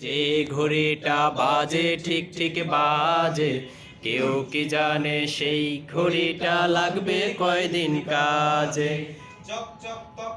যে ঘড়িটা বাজে, ঠিক ঠিক বাজে। কেউ কি জানে সেই ঘড়িটা লাগবে কয়দিন কাজে? চক চক, তক,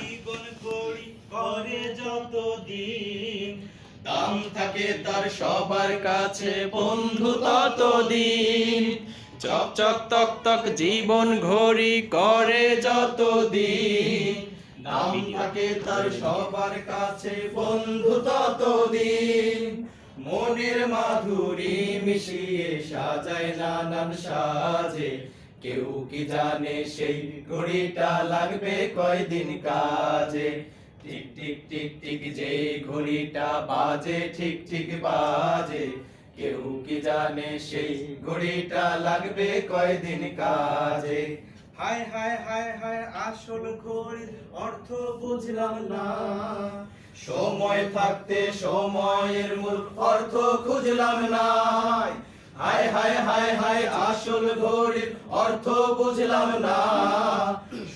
জীবন করি, করে যত দিন দাম থাকে তার সবার কাছে, বন্ধু ততদিন। চক চক, তক তক, জীবন ঘড়ি করে যতদিন। দাম থাকে তার সবার কাছে বন্ধু ততদিন। মনের মাধুরী মিশিয়ে সাজায় নানান সাজে। কেউ কি জানে সেই ঘড়িটা লাগবে কয়দিন কাজে? টিক টিক টিক টিক যে ঘড়িটা বাজে ঠিক ঠিক বাজে। কেউ কি জানে সেই ঘড়িটা লাগবে কয়দিন কাজে? হায় হায় হায় হায় আসল ঘড়ির অর্থ বুঝলাম না। সময় থাকতে সময়ের মূল অর্থ খুঁজলাম না। হায় হায় হায় হায় আসল ঘড়ির অর্থ বুঝলাম না।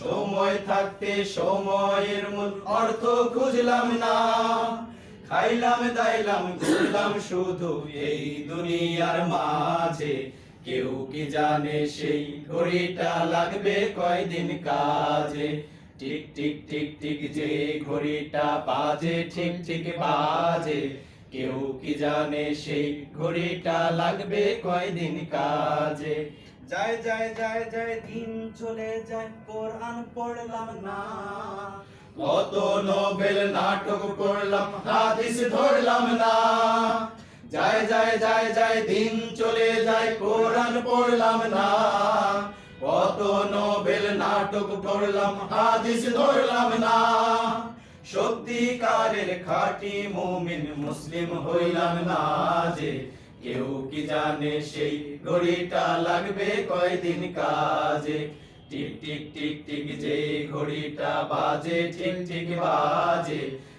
সময় থাকতে সময়ের মূল অর্থ খুঁজলাম না। খাইলাম দাইলাম ঘুরলাম শুধু এই দুনিয়ার মাঝে। কেউ কি জানে সেই ঘড়িটা লাগবে কয়দিন কাজে? টিক টিক টিক টিক যে ঘড়িটা বাজে ঠিক ঠিক বাজে। কেউ কি জানে সেই ঘড়িটা লাগবে কয়দিন কাজে? যায় যায় যায় যায় দিন চলে যায় কোরআন পড়লাম না। কত নোবেল নাটক পড়লাম হাদিস ধরলাম না। যায় যায় যায়, দিন চলে যায়, কোরআন পড়লাম না। কত নোবেল নাটক পড়লাম, হাদিস ধরলাম না। সত্যিকারের খাঁটি মুমিন মুসলিম হইলাম না যে, কেউ কি জানে সেই ঘড়িটা লাগবে কয়দিন কাজে? টিক টিক টিক টিক, যে ঘড়িটা বাজে ঠিক ঠিক বাজে।